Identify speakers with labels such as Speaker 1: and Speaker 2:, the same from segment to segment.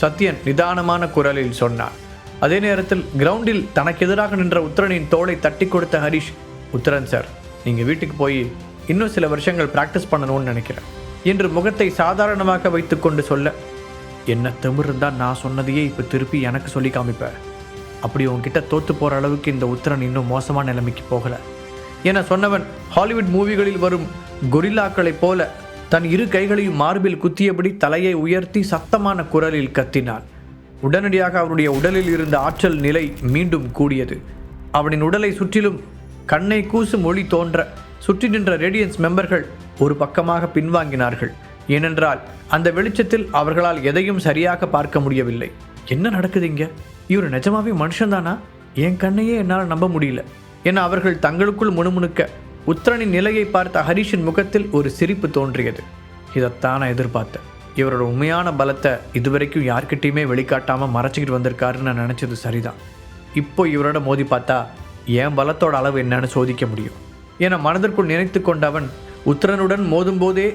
Speaker 1: சத்யன் நிதானமான குரலில் சொன்னான். அதே நேரத்தில் கிரவுண்டில் தனக்கு எதிராக நின்ற உத்தரனின் தோளை தட்டி கொடுத்த ஹரிஷ் உத்தரன் சார் நீங்கள் வீட்டுக்கு போய் இன்னும் சில வருஷங்கள் ப்ராக்டிஸ் பண்ணணும்னு நினைக்கிறேன் என்று முகத்தை சாதாரணமாக வைத்துக்கொண்டு சொல்ல என்ன திமிருந்தா நான் சொன்னதையே இப்போ திருப்பி எனக்கு சொல்லி காமிப்பேன் அப்படி உன்கிட்ட தோத்து போகிற அளவுக்கு இந்த உத்தரன் இன்னும் மோசமான நிலைமைக்கு போகலை. என சொன்னவன் ஹாலிவுட் மூவிகளில் வரும் கொரில்லாக்களைப் போல தன் இரு கைகளையும் மார்பில் குத்தியபடி தலையை உயர்த்தி சத்தமான குரலில் கத்தினான். உடனடியாக அவனுடைய உடலில் இருந்த ஆற்றல் நிலை மீண்டும் கூடியது. அவனின் உடலை சுற்றிலும் கண்ணை கூசும் ஒளி தோன்ற சுற்றி நின்ற ரேடியன்ஸ் மெம்பர்கள் ஒரு பக்கமாக பின்வாங்கினார்கள். ஏனென்றால் அந்த வெளிச்சத்தில் அவர்களால் எதையும் சரியாக பார்க்க முடியவில்லை. என்ன நடக்குது இங்க? இவர் நிஜமாவே மனுஷன்தானா? என் கண்ணையே என்னால் நம்ப முடியல என அவர்கள் தங்களுக்குள் முணுமுணுக்க உத்தரனின் நிலையை பார்த்த ஹரிஷின் முகத்தில் ஒரு சிரிப்பு தோன்றியது. இதைத்தான் நான் எதிர்பார்த்தேன். இவரோட உண்மையான பலத்தை இதுவரைக்கும் யார்கிட்டையுமே வெளிக்காட்டாமல் மறைச்சிக்கிட்டு வந்திருக்காருன்னு நான் நினச்சது சரிதான். இப்போ இவரோட மோதி பார்த்தா என் பலத்தோட அளவு என்னன்னு சோதிக்க முடியும். என மனதிற்குள் நினைத்து கொண்டவன் உத்தரனுடன் மோதும்போதே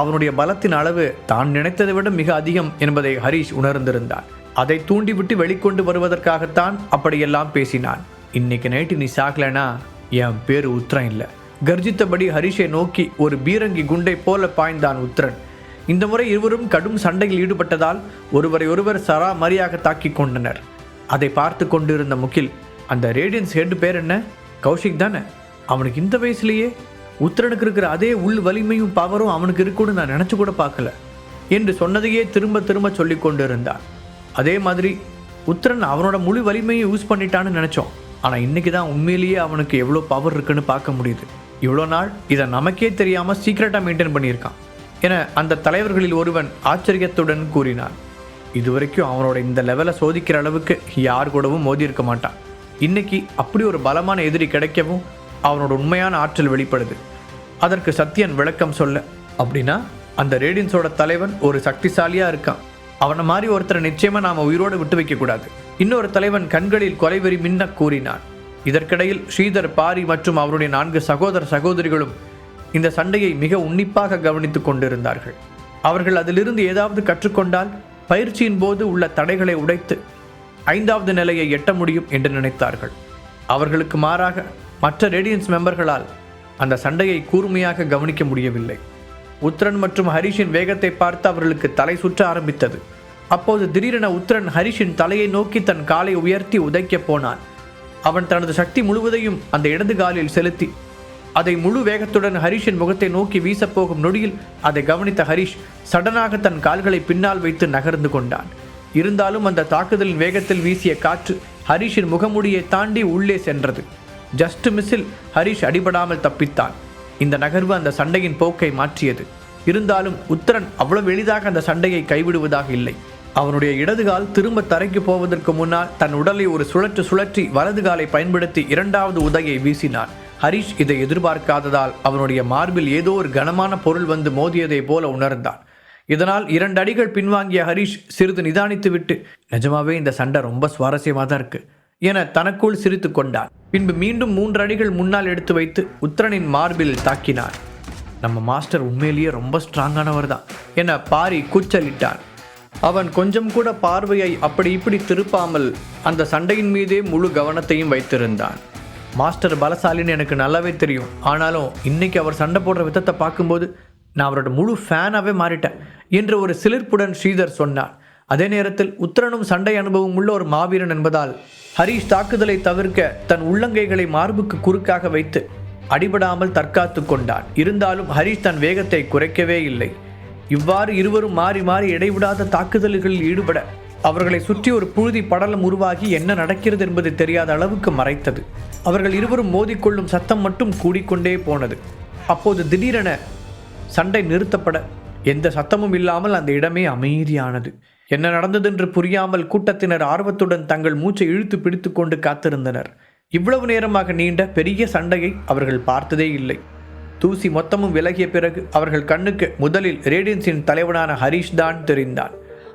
Speaker 1: அவனுடைய பலத்தின் அளவு தான் நினைத்ததை விட மிக அதிகம் என்பதை ஹரீஷ் உணர்ந்திருந்தான் அதை தூண்டிவிட்டு வெளிக்கொண்டு வருவதற்காகத்தான் அப்படியெல்லாம் பேசினான். இன்னைக்கு நைட்டு நீ சாகலைனா என் பேர் உத்தரம் இல்லை. கர்ஜித்தபடி ஹரிஷை நோக்கி ஒரு பீரங்கி குண்டை போல பாய்ந்தான் உத்தரன். இந்த முறை இருவரும் கடும் சண்டையில் ஈடுபட்டதால் ஒருவரை ஒருவர் சராமரியாக தாக்கிக் கொண்டனர். அதை பார்த்து கொண்டிருந்த முகில் அந்த ரேடியன்ஸ் ஹெட் பேர் என்ன? கௌஷிக் தானே? அவனுக்கு இந்த வயசுலேயே? உத்தரனுக்கு இருக்கிற அதே உள் வலிமையும் பவரும் அவனுக்கு இருக்குன்னு நான் நினச்சி கூட பார்க்கல என்று சொன்னதையே திரும்ப திரும்ப சொல்லி கொண்டு இருந்தான் அதே மாதிரி உத்தரன் அவனோட முழு வலிமையை யூஸ் பண்ணிட்டான்னு நினச்சோம். ஆனால் இன்னைக்கு தான் உண்மையிலேயே அவனுக்கு எவ்வளோ பவர் இருக்குன்னு பார்க்க முடியுது. இவ்வளோ நாள் இதை நமக்கே தெரியாமல் சீக்கிரட்டாக மெயின்டைன் பண்ணியிருக்கான் என அந்த தலைவர்களில் ஒருவன் ஆச்சரியத்துடன் கூறினார் இதுவரைக்கும் அவனோட இந்த லெவலை சோதிக்கிற அளவுக்கு யார் கூடவும் மோதி இருக்க மாட்டான். இன்னைக்கு அப்படி ஒரு பலமான எதிரி கிடைக்கவும் அவனோட உண்மையான ஆற்றல் வெளிப்படுது. அதற்கு சத்யன் விளக்கம் சொல்ல அப்படின்னா அந்த ரேடியன்ஸோட தலைவன் ஒரு சக்திசாலியாக இருக்கான். அவனை மாதிரி ஒருத்தரை நிச்சயமா நாம் உயிரோடு விட்டு வைக்கக்கூடாது. இன்னொரு தலைவன் கண்களில் கொலைவெறி மின்ன கூறினான். இதற்கிடையில் ஸ்ரீதர் பாரி மற்றும் அவருடைய நான்கு சகோதர சகோதரிகளும் இந்த சண்டையை மிக உன்னிப்பாக கவனித்துக் கொண்டிருந்தார்கள். அவர்கள் அதிலிருந்து ஏதாவது கற்றுக்கொண்டால் பயிற்சியின் போது உள்ள தடைகளை உடைத்து ஐந்தாவது நிலையை எட்ட முடியும் என்று நினைத்தார்கள். அவர்களுக்கு மாறாக மற்ற ரேடியன்ஸ் மெம்பர்களால் அந்த சண்டையை கூர்மையாக கவனிக்க முடியவில்லை. உத்ரன் மற்றும் ஹரிஷின் வேகத்தை பார்த்து அவர்களுக்கு தலை சுற்ற ஆரம்பித்தது. அப்போது திடீரென உத்ரன் ஹரிஷின் தலையை நோக்கி தன் காலை உயர்த்தி உதைக்கப் போனான். அவன் தனது சக்தி முழுவதையும் அந்த இடது காலில் செலுத்தி அதை முழு வேகத்துடன் ஹரிஷின் முகத்தை நோக்கி வீசப்போகும் நொடியில் அதை கவனித்த ஹரிஷ் சடனாக தன் கால்களை பின்னால் வைத்து நகர்ந்து கொண்டான். இருந்தாலும் அந்த தாக்குதலின் வேகத்தில் வீசிய காற்று ஹரிஷின் முகமுடியை தாண்டி உள்ளே சென்றது. ஜஸ்ட் மிஸ்ஸில் ஹரிஷ் அடிபடாமல் தப்பித்தான். இந்த நகர்வு அந்த சண்டையின் போக்கை மாற்றியது. இருந்தாலும் உத்தரன் அவ்வளவு எளிதாக அந்த சண்டையை கைவிடுவதாக இல்லை. அவனுடைய இடதுகால் திரும்ப தரைக்கு போவதற்கு முன்னால் தன் உடலை ஒரு சுழற்று சுழற்றி வலது காலை பயன்படுத்தி இரண்டாவது உதையை வீசினான். ஹரிஷ் இதை எதிர்பார்க்காததால் அவனுடைய மார்பில் ஏதோ ஒரு கனமான பொருள் வந்து மோதியதை போல உணர்ந்தான். இதனால் இரண்டு அடிகள் பின்வாங்கிய ஹரிஷ் சிறிது நிதானித்துவிட்டு நிஜமாவே இந்த சண்டை ரொம்ப சுவாரஸ்யமாக தான் இருக்கு என தனக்குள் சிரித்து கொண்டான். பின்பு மீண்டும் மூன்று அடிகள் முன்னால் எடுத்து வைத்து உத்தரனின் மார்பில் தாக்கினான். நம்ம மாஸ்டர் உண்மையிலேயே ரொம்ப ஸ்ட்ராங்கானவர் தான் என பாரி கூச்சலிட்டான். அவன் கொஞ்சம் கூட பார்வையை அப்படி இப்படி திருப்பாமல் அந்த சண்டையின் மீதே முழு கவனத்தையும் வைத்திருந்தான். மாஸ்டர் பலசாலின்னு எனக்கு நல்லாவே தெரியும். ஆனாலும் இன்னைக்கு அவர் சண்டை போடுற விதத்தை பார்க்கும்போது நான் அவரோட முழு ஃபேனாகவே மாறிட்டேன் என்று ஒரு சிலிர்ப்புடன் ஸ்ரீதர் சொன்னார். அதே நேரத்தில் உத்தரனும் சண்டை அனுபவம் உள்ள ஒரு மாவீரன் என்பதால் ஹரீஷ் தாக்குதலை தவிர்க்க தன் உள்ளங்கைகளை மார்புக்கு குறுக்காக வைத்து அடிபடாமல் தற்காத்து கொண்டான். இருந்தாலும் ஹரீஷ் தன் வேகத்தை குறைக்கவே இல்லை. இவ்வாறு இருவரும் மாறி மாறி இடைவிடாத தாக்குதல்களில் ஈடுபட அவர்களை சுற்றி ஒரு புழுதி படலம் உருவாகி என்ன நடக்கிறது என்பது தெரியாத அளவுக்கு மறைத்தது. அவர்கள் இருவரும் மோதிக்கொள்ளும் சத்தம் மட்டும் கூடிக்கொண்டே போனது. அப்போது திடீரென சண்டை நிறுத்தப்பட எந்த சத்தமும் இல்லாமல் அந்த இடமே அமைதியானது. என்ன நடந்ததென்று புரியாமல் கூட்டத்தினர் ஆர்வத்துடன் தங்கள் மூச்சை இழுத்து பிடித்து கொண்டு காத்திருந்தனர். இவ்வளவு நேரமாக நீண்ட பெரிய சண்டையை அவர்கள் பார்த்ததே இல்லை. தூசி மொத்தமும் விலகிய பிறகு அவர்கள் கண்ணுக்கு முதலில் ரேடியன்ஸின் தலைவனான ஹரிஷ் தான் தெரிந்தான்.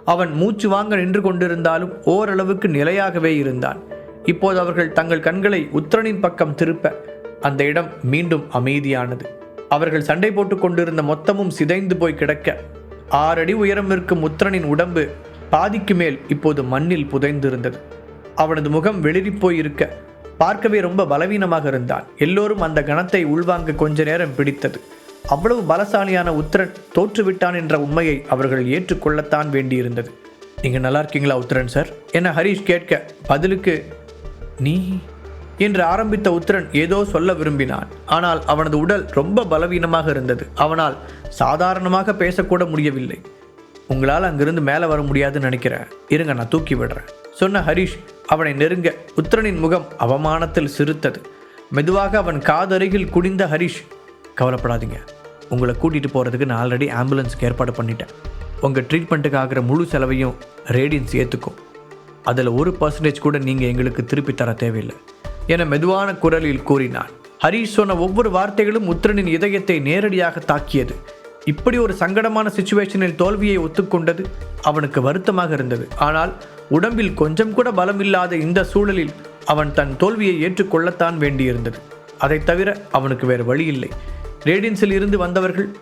Speaker 1: அவன் மூச்சு வாங்க நின்று கொண்டிருந்தாலும் ஓரளவுக்கு நிலையாகவே இருந்தான். இப்போது அவர்கள் தங்கள் கண்களை உத்தரனின் பக்கம் திருப்ப அந்த இடம் மீண்டும் அமைதியானது. அவர்கள் சண்டை போட்டுக் கொண்டிருந்த மொத்தமும் சிதைந்து போய் கிடக்க ஆறடி உயரம் இருக்கும் உத்தரனின் உடம்பு பாதிக்கு மேல் இப்போது மண்ணில் புதைந்திருந்தது. அவனது முகம் வெளிரிப்போயிருக்க பார்க்கவே ரொம்ப பலவீனமாக இருந்தான். எல்லோரும் அந்த கணத்தை உள்வாங்க கொஞ்ச நேரம் பிடித்தது. அவ்வளவு பலசாலியான உத்திரன் தோற்றுவிட்டான் என்ற உண்மையை அவர்கள் ஏற்றுக்கொள்ளத்தான் வேண்டியிருந்தது. நீங்கள் நல்லா இருக்கீங்களா உத்திரன் சார்? என ஹரிஷ் கேட்க. பதிலுக்கு நீ? என்று ஆரம்பித்த உத்திரன் ஏதோ சொல்ல விரும்பினான். ஆனால் அவனது உடல் ரொம்ப பலவீனமாக இருந்தது. அவனால் சாதாரணமாக பேசக்கூட முடியவில்லை. உங்களால் அங்கிருந்து மேலே வர முடியாதுன்னு நினைக்கிறேன். இருங்க நான் தூக்கி விடுறேன். சொன்ன ஹரிஷ் அவனை நெருங்க உத்திரனின் முகம் அவமானத்தில் சிரித்தது மெதுவாக அவன் காதருகில் குடிந்த ஹரிஷ் கவலைப்படாதீங்க. உங்களை கூட்டிகிட்டு போகிறதுக்கு நான் ஆல்ரெடி ஆம்புலன்ஸுக்கு ஏற்பாடு பண்ணிட்டேன். உங்கள் ட்ரீட்மெண்ட்டுக்கு ஆகிற முழு செலவையும் ரேடியன்ஸ் ஏற்றுக்கும் அதில் ஒரு பர்சன்டேஜ் கூட நீங்கள் எங்களுக்கு திருப்பி தர தேவையில்லை. என மெதுவான குரலில் கூறினான். ஹரிஷ் சொன்ன ஒவ்வொரு வார்த்தைகளும் உத்திரனின் இதயத்தை நேரடியாக தாக்கியது. இப்படி ஒரு சங்கடமான சுச்சுவேஷனில் தோல்வியை ஒத்துக்கொண்டது அவனுக்கு வருத்தமாக இருந்தது. ஆனால் உடம்பில் கொஞ்சம் கூட பலம் இல்லாத இந்த சூழலில் அவன் தன் தோல்வியை ஏற்றுக்கொள்ளத்தான் வேண்டியிருந்தது. அதைத் தவிர அவனுக்கு வேறு வழி இல்லை. ரேடியன்ஸில் இருந்து வந்தவர்கள்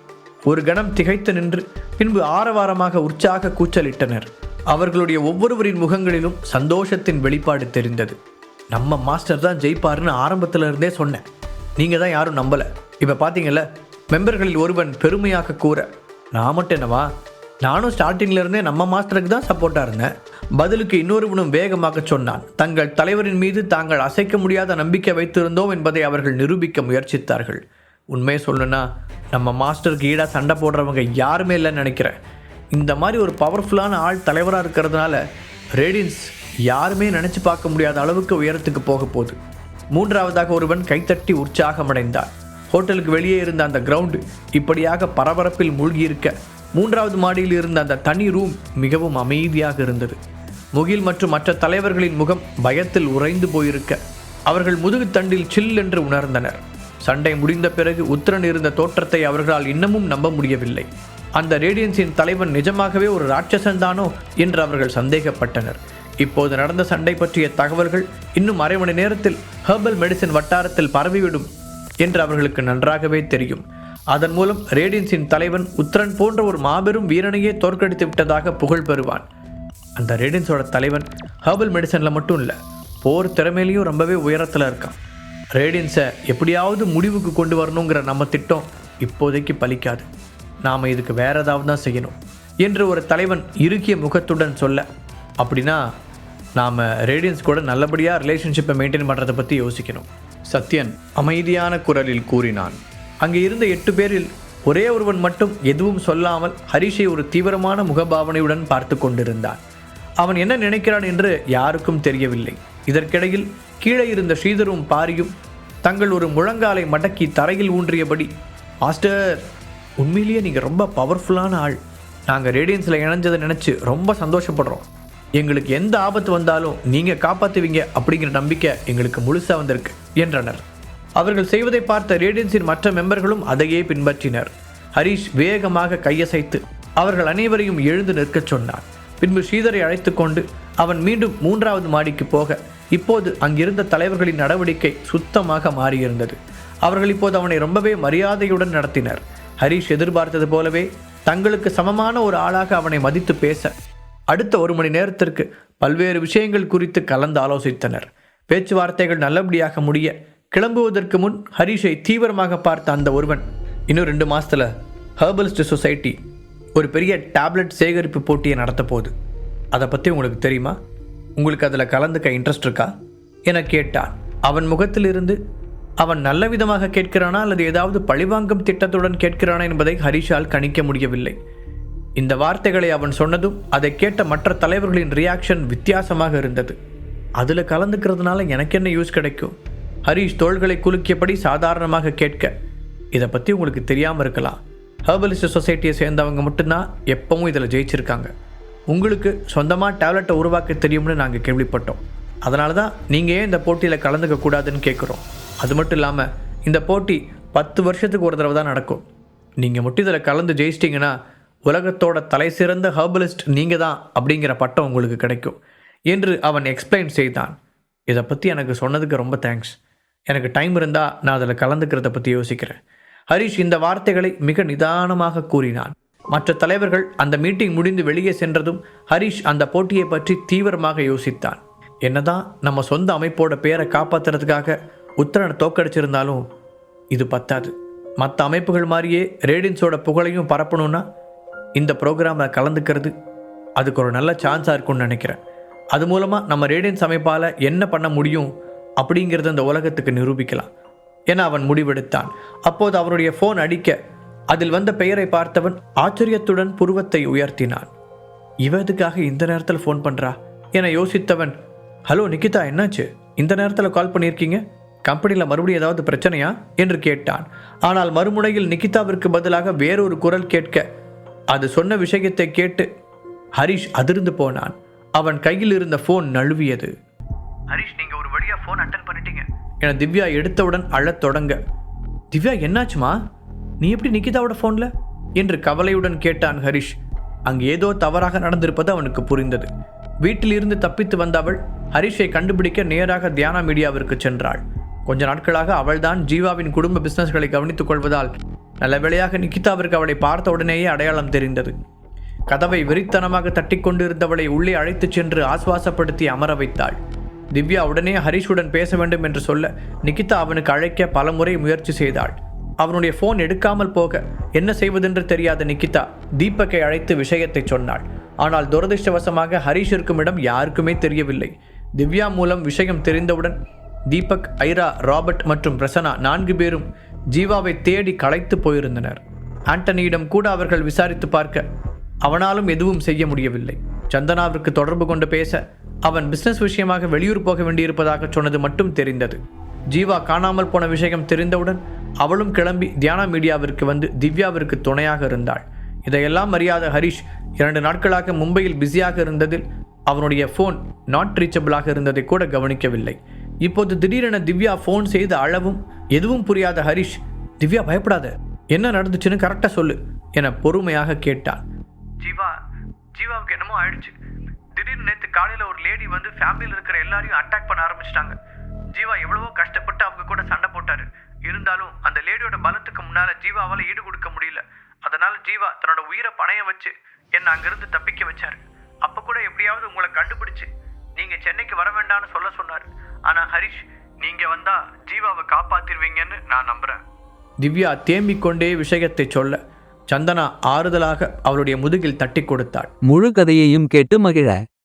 Speaker 1: ஒரு கணம் திகைத்து நின்று பின்பு ஆரவாரமாக உற்சாக கூச்சலிட்டனர். அவர்களுடைய ஒவ்வொருவரின் முகங்களிலும் சந்தோஷத்தின் வெளிப்பாடு தெரிந்தது. நம்ம மாஸ்டர் தான் ஜெயிப்பாருன்னு ஆரம்பத்தில் இருந்தே சொன்னேன். நீங்கள் தான் யாரும் நம்பலை. இப்போ பார்த்தீங்கல்ல மெம்பர்களில் ஒருவன் பெருமையாக கூற நான் மட்டும் என்னவா? நானும் ஸ்டார்டிங்ல இருந்தே நம்ம மாஸ்டருக்கு தான் சப்போர்ட்டாக இருந்தேன். பதிலுக்கு இன்னொருவனும் வேகமாக சொன்னான். தங்கள் தலைவரின் மீது தாங்கள் அசைக்க முடியாத நம்பிக்கை வைத்திருந்தோம் என்பதை அவர்கள் நிரூபிக்க முயற்சித்தார்கள். உண்மையை சொல்லணும்னா நம்ம மாஸ்டருக்கு ஈடாக சண்டை போடுறவங்க யாருமே இல்லைன்னு நினைக்கிறேன். இந்த மாதிரி ஒரு பவர்ஃபுல்லான ஆள் தலைவராக இருக்கிறதுனால ரேடியன்ஸ் யாருமே நினச்சி பார்க்க முடியாத அளவுக்கு உயரத்துக்கு போக போகுது. மூன்றாவதாக ஒருவன் கைத்தட்டி உற்சாகமடைந்தான். ஹோட்டலுக்கு வெளியே இருந்த அந்த கிரவுண்டு இப்படியாக பரபரப்பில் மூழ்கியிருக்க மூன்றாவது மாடியில் இருந்த அந்த தனி ரூம் மிகவும் அமைதியாக இருந்தது. முகில் மற்றும் மற்ற தலைவர்களின் முகம் பயத்தில் உறைந்து போயிருக்க. அவர்கள் முதுகுத்தண்டில் சில் என்று உணர்ந்தனர். சண்டை முடிந்த பிறகு உத்திரன் இருந்த தோற்றத்தை அவர்களால் இன்னமும் நம்ப முடியவில்லை. அந்த ரேடியன்ஸின் தலைவன் நிஜமாகவே ஒரு ராட்சசன் தானோ என்று அவர்கள் சந்தேகப்பட்டனர். இப்போது நடந்த சண்டை பற்றிய தகவல்கள் இன்னும் அரை மணி நேரத்தில் ஹெர்பல் மெடிசின் வட்டாரத்தில் பரவிவிடும் என்று அவர்களுக்கு நன்றாகவே தெரியும். அதன் மூலம் ரேடியன்ஸின் தலைவன் உத்திரன் போன்ற ஒரு மாபெரும் வீரனையே தோற்கடித்து விட்டதாக புகழ் பெறுவான். அந்த ரேடியன்ஸோட தலைவன் ஹெர்பல் மெடிசனில் மட்டும் இல்லை போர் திறமையிலையும் ரொம்பவே உயரத்தில் இருக்கான். ரேடியன்ஸை எப்படியாவது முடிவுக்கு கொண்டு வரணுங்கிற நம்ம திட்டம் இப்போதைக்கு பலிக்காது. நாம் இதுக்கு வேற ஏதாவது தான் செய்யணும் என்று ஒரு தலைவன் இறுகிய முகத்துடன் சொல்ல அப்படின்னா நாம் ரேடியன்ஸ் கூட நல்லபடியாக ரிலேஷன்ஷிப்பை மெயின்டைன் பண்ணுறதை பற்றி யோசிக்கணும். சத்யன் அமைதியான குரலில் கூறினான். அங்கே இருந்த எட்டு பேரில் ஒரே ஒருவன் மட்டும் எதுவும் சொல்லாமல் ஹரிஷை ஒரு தீவிரமான முகபாவனையுடன் பார்த்து கொண்டிருந்தான். அவன் என்ன நினைக்கிறான் என்று யாருக்கும் தெரியவில்லை. இதற்கிடையில் கீழே இருந்த ஸ்ரீதரும் பாரியும் தங்கள் ஒரு முழங்காலை மடக்கி தரையில் ஊன்றியபடி மாஸ்டர் உண்மையிலேயே நீங்கள் ரொம்ப பவர்ஃபுல்லான ஆள். நாங்கள் ரேடியன்ஸில் இணைஞ்சதை நினச்சி ரொம்ப சந்தோஷப்படுறோம். எங்களுக்கு எந்த ஆபத்து வந்தாலும் நீங்கள் காப்பாற்றுவீங்க அப்படிங்கிற நம்பிக்கை எங்களுக்கு முழுசாக வந்திருக்கு என்றனர். அவர்கள் செய்வதை பார்த்த ரேடியன்ஸின் மற்ற மெம்பர்களும் அதையே பின்பற்றினர். ஹரிஷ் வேகமாக கையசைத்து அவர்கள் அனைவரையும் எழுந்து நிற்கச் சொன்னார் பின்பு ஸ்ரீதரை அழைத்து கொண்டு அவன் மீண்டும் மூன்றாவது மாடிக்கு போக இப்போது அங்கிருந்த தலைவர்களின் நடவடிக்கை சுத்தமாக மாறியிருந்தது. அவர்கள் இப்போது அவனை ரொம்பவே மரியாதையுடன் நடத்தினர். ஹரிஷ் எதிர்பார்த்தது போலவே தங்களுக்கு சமமான ஒரு ஆளாக அவனை மதித்து பேச அடுத்த ஒரு மணி நேரத்திற்கு பல்வேறு விஷயங்கள் குறித்து கலந்து ஆலோசித்தனர் பேச்சுவார்த்தைகள் நல்லபடியாக முடிய கிளம்புவதற்கு முன் ஹரிஷை தீவிரமாக பார்த்த அந்த ஒருவன் இன்னும் ரெண்டு மாதத்தில் ஹர்பலிஸ்ட் சொசைட்டி ஒரு பெரிய டேப்லெட் சேகரிப்பு போட்டியை நடத்த போகுது. அதை பற்றி உங்களுக்கு தெரியுமா? உங்களுக்கு அதில் கலந்துக்க இன்ட்ரெஸ்ட் இருக்கா? என கேட்டான். அவன் முகத்திலிருந்து அவன் நல்ல விதமாக கேட்கிறானா? அல்லது ஏதாவது பழிவாங்கும் திட்டத்துடன் கேட்கிறானா? என்பதை ஹரிஷால் கணிக்க முடியவில்லை. இந்த வார்த்தைகளை அவன் சொன்னதும் அதை கேட்ட மற்ற தலைவர்களின் ரியாக்ஷன் வித்தியாசமாக இருந்தது. அதில் கலந்துக்கிறதுனால எனக்கு என்ன யூஸ் கிடைக்கும்? ஹரிஷ் தோள்களை குலுக்கியபடி சாதாரணமாக கேட்க இதை பற்றி உங்களுக்கு தெரியாமல் இருக்கலாம். ஹெர்பலிஸ்ட் சொசைட்டியை சேர்ந்தவங்க மட்டும்தான் எப்பவும் இதில் ஜெயிச்சிருக்காங்க. உங்களுக்கு சொந்தமாக டேப்லெட்டை உருவாக்க தெரியும்னு நாங்கள் கேள்விப்பட்டோம். அதனால தான் நீங்கள் ஏன் இந்த போட்டியில் கலந்துக்க கூடாதுன்னு கேட்குறோம் அது மட்டும் இல்லாமல் இந்த போட்டி பத்து வருஷத்துக்கு ஒரு தடவை தான் நடக்கும். நீங்கள் மட்டும் இதில் கலந்து ஜெயிச்சிட்டிங்கன்னா உலகத்தோட தலை சிறந்த ஹர்பலிஸ்ட் நீங்கள் தான் அப்படிங்கிற பட்டம் உங்களுக்கு கிடைக்கும். என்று அவன் எக்ஸ்பிளைன் செய்தான். இதை பற்றி எனக்கு சொன்னதுக்கு ரொம்ப தேங்க்ஸ் எனக்கு டைம் இருந்தால் நான் அதில் கலந்துக்கிறத பற்றி யோசிக்கிறேன். ஹரிஷ் இந்த வார்த்தைகளை மிக நிதானமாக கூறினான். மற்ற தலைவர்கள் அந்த மீட்டிங் முடிந்து வெளியே சென்றதும் ஹரிஷ் அந்த போட்டியை பற்றி தீவிரமாக யோசித்தான். என்னதான் நம்ம சொந்த அமைப்போட பேரை காப்பாற்றுறதுக்காக உத்தரனை தோக்கடிச்சிருந்தாலும் இது பத்தாது. மற்ற அமைப்புகள் மாதிரியே ரேடின்ஸோட புகழையும் பரப்பணும்னா இந்த ப்ரோக்ராமில் கலந்துக்கிறது அதுக்கு ஒரு நல்ல சான்ஸாக இருக்கும்னு நினைக்கிறேன். அது மூலமாக நம்ம ரேடியன்ஸ் அமைப்பால் என்ன பண்ண முடியும் அப்படிங்கிறத அந்த உலகத்துக்கு நிரூபிக்கலாம். என அவன் முடிவெடுத்தான். அப்போது அவனுடைய ஃபோன் அடிக்க அதில் வந்த பெயரை பார்த்தவன் ஆச்சரியத்துடன் புருவத்தை உயர்த்தினான். இவ எதுக்காக இந்த நேரத்தில் ஃபோன் பண்ணுறா என யோசித்தவன் ஹலோ நிக்கிதா என்னாச்சு? இந்த நேரத்தில் கால் பண்ணியிருக்கீங்க? கம்பெனியில் மறுபடியும் ஏதாவது பிரச்சனையா? என்று கேட்டான். ஆனால் மறுமுனையில் நிக்கிதாவிற்கு பதிலாக வேறொரு குரல் கேட்க அது சொன்ன விஷயத்தை கேட்டு ஹரிஷ் அதிர்ந்து போனான். அவன் கையில் இருந்த ஃபோன் நழுவியது. ஹரிஷ் நீங்க என திவ்யா எடுத்தவுடன் அழத் தொடங்க. திவ்யா என்னாச்சுமா? நீ எப்படி நிக்கிதாவோட ஃபோன்ல என்று கவலையுடன் கேட்டான் ஹரிஷ். அங்கு ஏதோ தவறாக நடந்திருப்பது அவனுக்கு புரிந்தது. வீட்டிலிருந்து தப்பித்து வந்த அவள் ஹரிஷை கண்டுபிடிக்க நேராக தியானா மீடியாவிற்கு சென்றாள். கொஞ்ச நாட்களாக அவள்தான் ஜீவாவின் குடும்ப பிசினஸ்களை கவனித்துக் கொள்வதால் நல்ல வேளையாக நிக்கிதாவிற்கு அவளை பார்த்த உடனேயே அடையாளம் தெரிந்தது. கதவை வெறித்தனமாக தட்டி கொண்டிருந்தவளை உள்ளே அழைத்துச் சென்று ஆசுவாசப்படுத்தி அமர வைத்தாள். திவ்யா உடனே ஹரிஷுடன் பேச வேண்டும் என்று சொல்ல நிகிதா அவனுக்கு அழைக்க பலமுறை முயற்சி செய்தாள். அவனுடைய ஃபோன் எடுக்காமல் போக என்ன செய்வதென்று தெரியாத நிகிதா தீபக்கை அழைத்து விஷயத்தை சொன்னாள். ஆனால் துரதிர்ஷ்டவசமாக ஹரிஷ் இருக்கும் இடம் யாருக்குமே தெரியவில்லை. திவ்யா மூலம் விஷயம் தெரிந்தவுடன் தீபக் ஐரா ராபர்ட் மற்றும் பிரசனா நான்கு பேரும் ஜீவாவை தேடி களைத்து போயிருந்தனர். ஆண்டனியிடம் கூட அவர்கள் விசாரித்து பார்க்க அவனாலும் எதுவும் செய்ய முடியவில்லை. சந்தனாவிற்கு தொடர்பு கொண்டு பேச அவன் பிசினஸ் விஷயமாக வெளியூர் போக வேண்டியிருப்பதாக சொன்னது மட்டும் தெரிந்தது. ஜீவா காணாமல் போன விஷயம் தெரிந்தவுடன் அவளும் கிளம்பி தியானா மீடியாவிற்கு வந்து திவ்யாவிற்கு துணையாக இருந்தாள். இதையெல்லாம் அறியாத ஹரிஷ் இரண்டு நாட்களாக மும்பையில் பிஸியாக இருந்ததில் அவனுடைய ஃபோன் நாட் ரீச்சபிளாக இருந்ததை கூட கவனிக்கவில்லை. இப்போது திடீரென திவ்யா ஃபோன் செய்து அளவும் எதுவும் புரியாத ஹரிஷ் திவ்யா பயப்படாத. என்ன நடந்துச்சுன்னு கரெக்டாக சொல்லு என பொறுமையாக கேட்டான். ஜீவா ஜீவாவுக்கு என்னமோ ஆயிடுச்சு. திடீர்னு நேற்று காலையில் ஒரு லேடி வந்து ஃபேமிலியில் இருக்கிற எல்லாரையும் அட்டாக் பண்ண ஆரம்பிச்சிட்டாங்க. ஜீவா எவ்வளவோ கஷ்டப்பட்டு அவங்க கூட சண்டை போட்டாரு. இருந்தாலும் அந்த லேடியோட பலத்துக்கு முன்னால ஜீவாவால் ஈடு கொடுக்க முடியல. அதனால ஜீவா தன்னோட உயிரை பணைய வச்சு என்னை அங்கிருந்து தப்பிக்க வச்சாரு. அப்ப கூட எப்படியாவது உங்களை கண்டுபிடிச்சு நீங்க சென்னைக்கு வர வேண்டாம்னு சொல்ல சொன்னாரு. ஆனா ஹரிஷ் நீங்க வந்தா ஜீவாவை காப்பாத்திருவீங்கன்னு நான் நம்புறேன். திவ்யா தேம்பிக் கொண்டே விஷயத்தை சொல்ல சந்தனா ஆறுதலாக அவளுடைய முதுகில் தட்டி கொடுத்தாள்.
Speaker 2: முழு கதையையும் கேட்டு மகிழ.